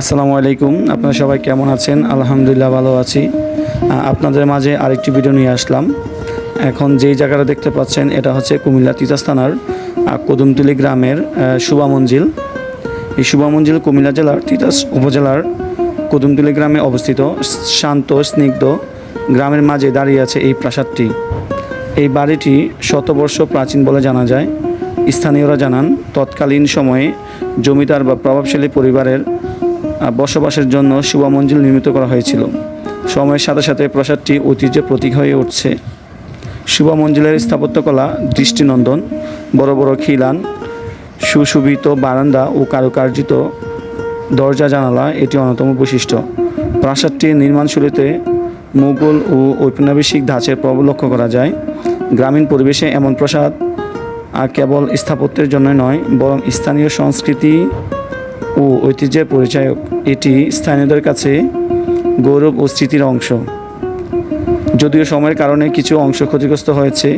আসসালামু আলাইকুম। আপনারা সবাই কেমন আছেন? আলহামদুলিল্লাহ ভালো আছি। আপনাদের মাঝে আরেকটি ভিডিও নিয়ে আসলাম। এখন যেই জায়গাটা দেখতে পাচ্ছেন এটা হচ্ছে কুমিল্লা তিতাস থানার কদমতলি গ্রামের আহ, শুভা মঞ্জিল। এই শুভা মঞ্জিল কুমিল্লা জেলার তিতাস উপজেলার কদমতলি গ্রামে অবস্থিত। শান্ত স্নিগ্ধ গ্রামের মাঝে দাঁড়িয়ে আছে এই প্রাসাদটি। এই বাড়িটি শতবর্ষ প্রাচীন বলে জানা যায়। স্থানীয়রা জানান তৎকালীন সময়ে জমিদার বা প্রভাবশালী পরিবারের বসবাসের জন্য মঞ্জিল নির্মিত করা হয়েছিল। সময়ের সাথে সাথে প্রাসাদটি ঐতিহ্যের প্রতীক হয়ে উঠছে। মঞ্জিলের স্থাপত্যকলা দৃষ্টিনন্দন, বড় বড় খিলান, সুশোভিত বারান্দা ও কারুকার্জিত দরজা জানালা এটি অন্যতম বৈশিষ্ট্য। প্রাসাদটির নির্মাণশৈলীতে মুঘল ও ঔপনিবেশিক ধাঁচের প্রভাব লক্ষ্য করা যায়। গ্রামীণ পরিবেশে এমন প্রাসাদ কেবল স্থাপত্যের জন্য নয়, বরং স্থানীয় সংস্কৃতি ও ঐতিহ্যের পরিচায়ক, এটি স্থানীয়দের কাছে গৌরব ও স্মৃতির অংশ। যদিও সময়ের কারণে কিছু অংশ ক্ষতিগ্রস্ত হয়েছে,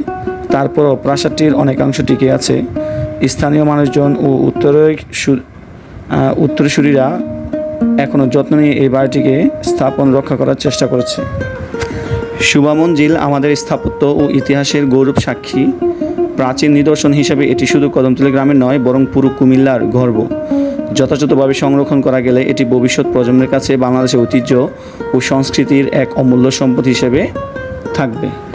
তারপরও প্রাসাদটির অনেকাংশ টিকে আছে। স্থানীয় মানুষজন ও উত্তরের উত্তরসূরিরা এখনও যত্ন নিয়ে এই বাড়িটিকে স্থাপন রক্ষা করার চেষ্টা করেছে। শুভা মঞ্জিল আমাদের স্থাপত্য ও ইতিহাসের গৌরব সাক্ষী। প্রাচীন নিদর্শন হিসেবে এটি শুধু কদমতলী গ্রামের নয়, বরং পুরো কুমিল্লার গর্ব। যথাযথভাবে সংরক্ষণ করা গেলে এটি ভবিষ্যৎ প্রজন্মের কাছে বাংলাদেশের ঐতিহ্য ও সংস্কৃতির এক অমূল্য সম্পদ হিসেবে থাকবে।